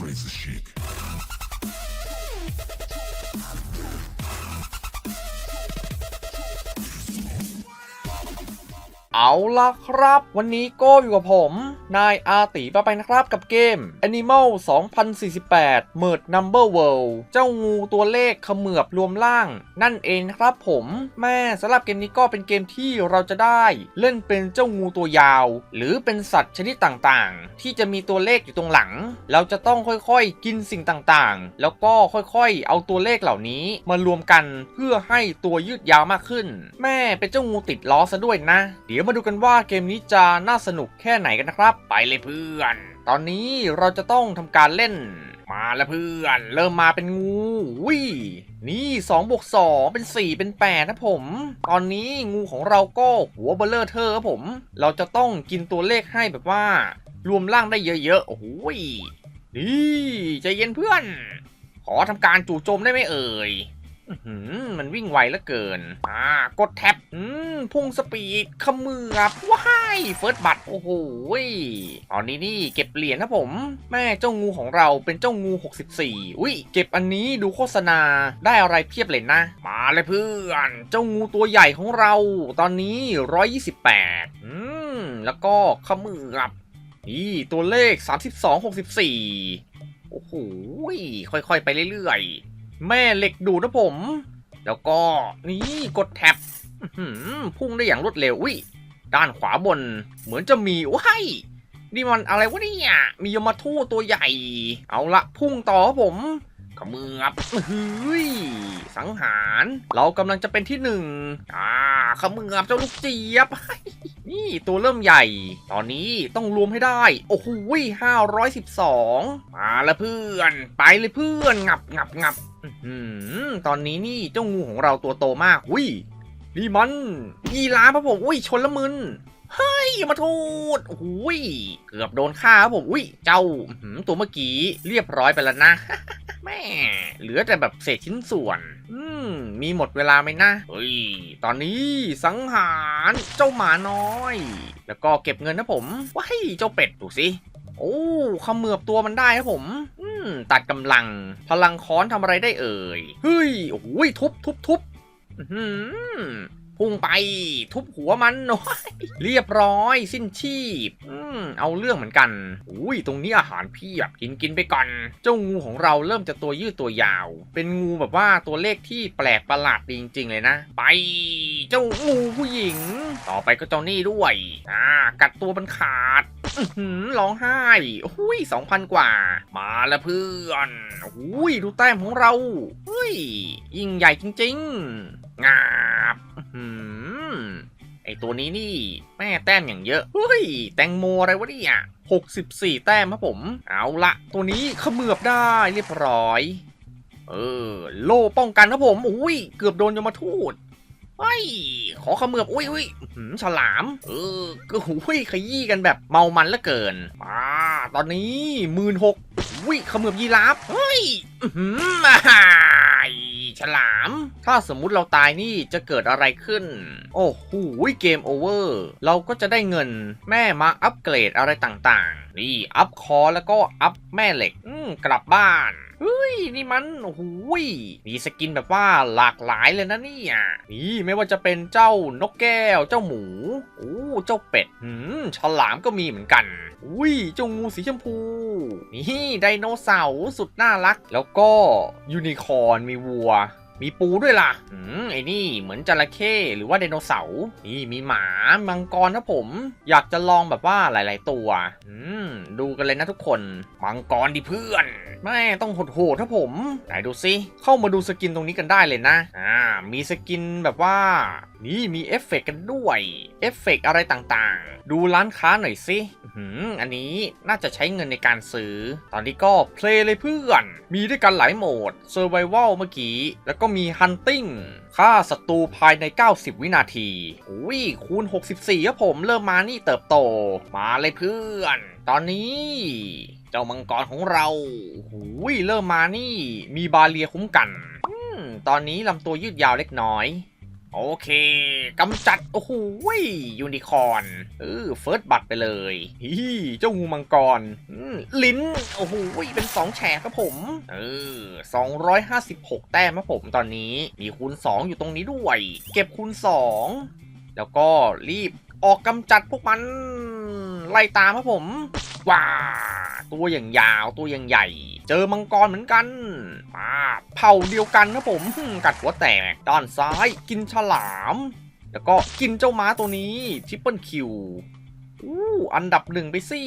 crazy chic. เอาละครับ วันนี้ก็อยู่กับผม นายอาติปะไปนะครับกับเกม Animal 2048 Merge Number World เจ้างูตัวเลขเขมือบรวมร่าง นั่นเองครับผม แม่สำหรับเกมนี้ก็เป็นเกมที่เราจะได้ เล่นเป็นเจ้างูตัวยาว หรือเป็นสัตว์ชนิดต่างๆ ที่จะมีตัวเลขอยู่ตรงหลัง เราจะต้องค่อยๆ กินสิ่งต่างๆ แล้วก็ค่อยๆ เอาตัวเลขเหล่านี้มารวมกันเพื่อให้ตัวยืดยาวมากขึ้น แม่เป็นเจ้างูติดล้อซะด้วยนะ เดี๋ยวมาดูกันว่าเกมนี้จะน่าสนุกแค่ไหนกันนะครับ ไปเลยเพื่อน ตอนนี้เราจะต้องทำการเล่นมาแล้วเพื่อน เริ่มมาเป็นงูวิ่นี่2บวก2เป็น 4 เป็น8นะผม ตอนนี้งูของเราก็หัวเบลเลอร์เธอครับผม เราจะต้องกินตัวเลขให้แบบว่า รวมร่างได้เยอะๆ โอ้โหยนี่ใจเย็นเพื่อน ขอทำการจู่โจมได้ไหมเอ่ย มันวิ่งไวเหลือเกิน อ่า กดแท็บอืมพุ่งสปีดขมือบว้ายเฟิร์สบัตโอ้โหตอนนี้นี่เก็บเหรียญนะผม แม่เจ้างูของเราเป็นเจ้างู 64 อุ้ย เก็บอันนี้ดูโฆษณาได้อะไรเพียบเลยนะ มาเลยเพื่อน เจ้างูตัวใหญ่ของเรา ตอนนี้ 128 อืม แล้วก็ขมือบนี่ตัวเลข 32 64 โอ้โหค่อยๆ ไปเรื่อยๆ แม่เหล็กดูดนะผม แล้วก็นี่กดแท็บพุ่งได้อย่างรวดเร็วอุ้ยด้านขวาบนเหมือนจะมีว้ายนี่มันอะไรวะเนี่ย มียมทูตตัวใหญ่ เอาละพุ่งต่อครับผม ขมือบเฮ้ยสังหาร เรากำลังจะเป็นที่หนึ่งอ่าขมือบเจ้าลูกเจี๊ยบ นี่ตัวเริ่มใหญ่ ตอนนี้ต้องรวมให้ได้ โอ้โหห้าร้อยสิบสองมาแล้วเพื่อน ไปเลยเพื่อน งับงับงับอื้อหือตอนนี้นี่เจ้างูของเราตัวโตมากอุ้ยนี่มันยีราฟครับผมอุ้ยชนละมึนเฮ้ยมาทูดโอ้ย เกือบโดนฆ่าครับผม อุ้ย เจ้าอื้อหือตัวเมื่อกี้เรียบร้อยไปแล้วนะ แม่เหลือแต่แบบเศษชิ้นส่วน อืม มีหมดเวลาไหมนะเฮ้ย ตอนนี้สังหารเจ้าหมาน้อย แล้วก็เก็บเงินนะผม ว้ายเจ้าเป็ดดูสิ โอ้ขมือบตัวมันได้ครับผมอืมตัดกำลัง พลังค้อนทำอะไรได้เอ่ย เฮ้ย โอ้ยทุบทุบทุบอื้อหือ พุ่งไปทุบหัวมันโอ้ยเรียบร้อย สิ้นชีพอืมเอาเรื่องเหมือนกันอุ้ยตรงนี้อาหารเพียบกินกินไปก่อน เจ้างูของเราเริ่มจะตัวยืดตัวยาว เป็นงูแบบว่าตัวเลขที่แปลกประหลาดจริง ๆ เลยนะ ไป เจ้างูผู้หญิง ต่อไปก็เจ้านี่ด้วยอ่ากัดตัวมันขาดร้องไห้อุ้ยสองพันกว่า มาแล้วเพื่อนอุ้ยดูแต้มของเราเฮ้ยยิ่งใหญ่จริง ๆงา อื้อหือไอตัวนี้นี่แม่แต้มอย่างเยอะเฮ้ย แตงโมอะไรวะเนี่ย64 แต้มครับผม เอาละตัวนี้เขมือบได้เรียบร้อย เออ โล่ป้องกันครับผมอุ้ยเกือบโดนยมทูตเฮ้ขอขมือบอุ้ยอุ้ยอื้อฉลาม เออ ก็หูยขยี้กันแบบเมามันลือเกินมาตอนนี้หมื่นหกอุ้ยขมือบยีราฟเฮ้ยอื้อหือมา ฉลาม ถ้าสมมุติเราตายนี่จะเกิดอะไรขึ้น โอ้โหเกมโอเวอร์เราก็จะได้เงินแม่มาอัปเกรดอะไรต่างๆ นี่อัพคอแล้วก็อัพแม่เหล็กกลับบ้าน เฮ้ยนี่มันโอ้โหยมีสกินแบบว่าหลากหลายเลยนะเนี่ยนี่ไม่ว่าจะเป็นเจ้านกแก้ว เจ้าหมูโอ้เจ้าเป็ดหืมฉลามก็มีเหมือนกัน อุ้ยเจ้างูสีชมพู นี่ไดโนเสาร์สุดน่ารัก แล้วก็ยูนิคอร์นมีวัวมีปูด้วยล่ะ อืม ไอ้นี่เหมือนจระเข้หรือว่าไดโนเสาร์ นี่มีหมา มังกรนะผม อยากจะลองแบบว่าหลาย ๆ ตัว อืม ดูกันเลยนะทุกคน มังกรดิเพื่อน แม่ต้องโหดๆถ้าผมไหนดูซิเข้ามาดูสกินตรงนี้กันได้เลยนะอ่ามีสกินแบบว่า นี่มีเอฟเฟกต์กันด้วยเอฟเฟกต์อะไรต่างๆ ดูร้านค้าหน่อยสิอื้อหืออันนี้น่าจะใช้เงินในการซื้อ ตอนนี้ก็เพลย์เลยเพื่อน มีด้วยกันหลายโหมด Survival เมื่อกี้ แล้วก็มี Hunting ฆ่าศัตรูภายใน 90 วินาทีอุ้ยคูณ 64ครับผมเริ่มมานี่เติบโต มาเลยเพื่อน ตอนนี้ เจ้ามังกรของเราหูยเริ่มมานี่ มีบาเรียคุ้มกันอตอนนี้ลำตัวยืดยาวเล็กน้อย โอเคกำจัด โอ้โหยูนิคอนเออเฟิร์สบัตไปเลยฮีเจ้างูมังกรลิ้น โอ้โหเป็น2แฉกครับผม เออ256แต้มครับผมตอนนี้มีคูณ2อยู่ตรงนี้ด้วย เก็บคูณ2แล้วก็รีบออกกำจัดพวกมัน ไล่ตามครับผม ว้าตัวอย่างยาวตัวอย่างใหญ่ เจอมังกรเหมือนกันมาเผ่าเดียวกันครับผมกัดหัวแตก ด้านซ้ายกินฉลาม แล้วก็กินเจ้าม้าตัวนี้ทิปเปิลคิวอู้อันดับหนึ่งไปสิ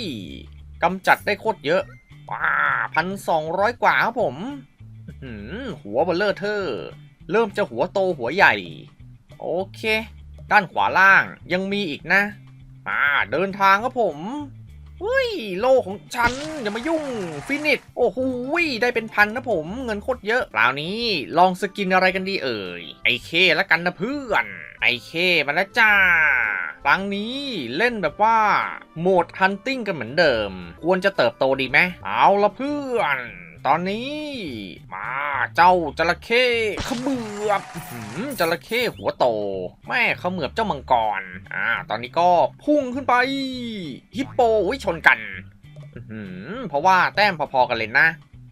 กำจัดได้โคตรเยอะว้าพันสองร้อยกว่าครับผมหัวเบลเลอร์เทอเริ่มจะหัวโตหัวใหญ่ โอเค ด้านขวาล่างยังมีอีกนะมาเดินทางครับผม เฮ้ยโลของฉัน อย่ามายุ่งฟินิชโอ้โหได้เป็นพันนะผมเงินโคตรเยอะคราวนี้ลองสกินอะไรกันดีเอ่ยไอเคแล้วกันนะเพื่อนไอเคมาแล้วจ้าครั้งนี้เล่นแบบว่าโหมดฮันติ้งกันเหมือนเดิม ควรจะเติบโตดีไหมเอาละเพื่อน ตอนนี้ มาเจ้าจระเข้ขมือบอื้อหือ จระเข้หัวโต แม่เขมือบเจ้ามังกร อ่า ตอนนี้ก็พุ่งขึ้นไป ฮิปโปวิชนกันอื้อหือเพราะว่าแต้มพอๆกันเลยนะ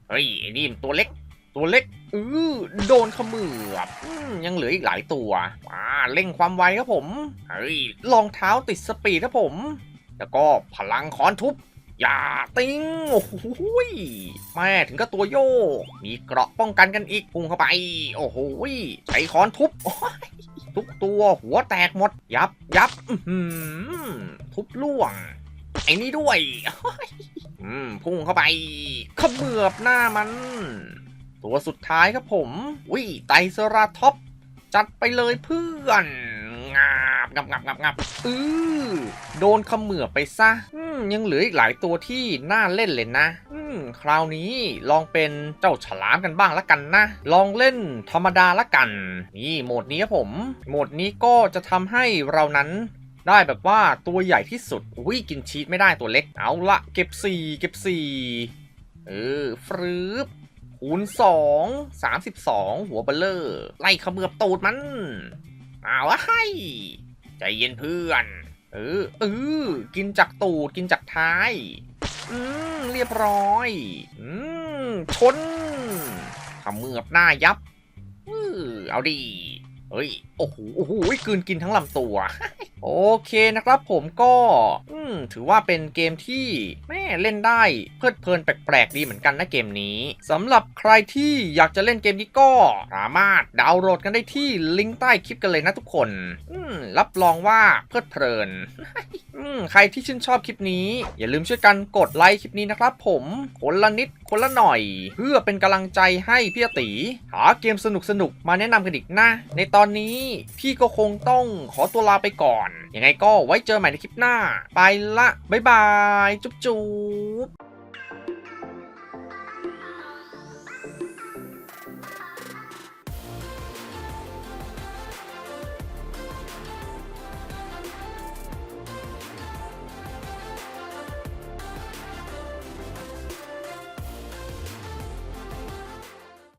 เฮ้ยไอ้นี่ตัวเล็ก ตัวเล็กเออโดนเขมือบอยังเหลืออีกหลายตัวอ่าเร่งความไวครับผม เฮ้ยรองเท้าติดสปีดครับผม แล้วก็พลังค้อนทุบ อย่าติ้งโอ้โหแม่ถึงก็ตัวโยกมีเกราะป้องกันกันอีกพุ่งเข้าไป โอ้โหใช้ค้อนทุบทุกตัวหัวแตกหมด ยับยับทุบล่วง ไอ้นี่ด้วยพุ่งเข้าไปเขมือบหน้ามัน ตัวสุดท้ายครับผมวิไตเซราท็อปจัดไปเลยเพื่อน งาบงับงับงับงับอือโดนเขมือบไปซะ ยังเหลืออีกหลายตัวที่น่าเล่นเลยนะ อืมคราวนี้ลองเป็นเจ้าฉลามกันบ้างละกันนะ ลองเล่นธรรมดาละกัน นี่โหมดนี้ครับผม โหมดนี้ก็จะทำให้เรานั้นได้แบบว่าตัวใหญ่ที่สุด อุ้ยกินชีสไม่ได้ตัวเล็ก เอาละเก็บ 4 เก็บ 4 เออฟรึบคูณ2 32หัวเบลเลอร์ ไล่ขมือบตูดมัน เอาวะให้ ใจเย็นเพื่อน เออเออกินจากตูดกินจากท้าย อืมเรียบร้อย อืมชนเขมือบหน้ายับเออเอาดีเฮ้ย โอ้โหโอ้โหกืนกินทั้งลำตัว โอเคนะครับผมก็มถือว่าเป็นเกมที่แม่เล่นได้เพลิดเพลินแปลกๆดีเหมือนกันนะเกมนี้สำหรับใครที่อยากจะเล่นเกมนี้ก็สามารถดาวน์โหลดกันได้ที่ลิงก์ใต้คลิปกันเลยนะทุกคนรับรองว่าเพลิดเพลินอืมใครที่ชื่นชอบคลิปนี้ อย่าลืมช่วยกันกดไลค์คลิปนี้นะครับผมคนละนิดคนละหน่อย เพื่อเป็นกำลังใจให้พี่ตีหาเกมสนุกๆมาแนะนำกันอีกนะ ในตอนนี้พี่ก็คงต้องขอตัวลาไปก่อน ยังไงก็ไว้เจอใหม่ในคลิปหน้า ไปละ บ๊ายบาย จุ๊บจุ๊บ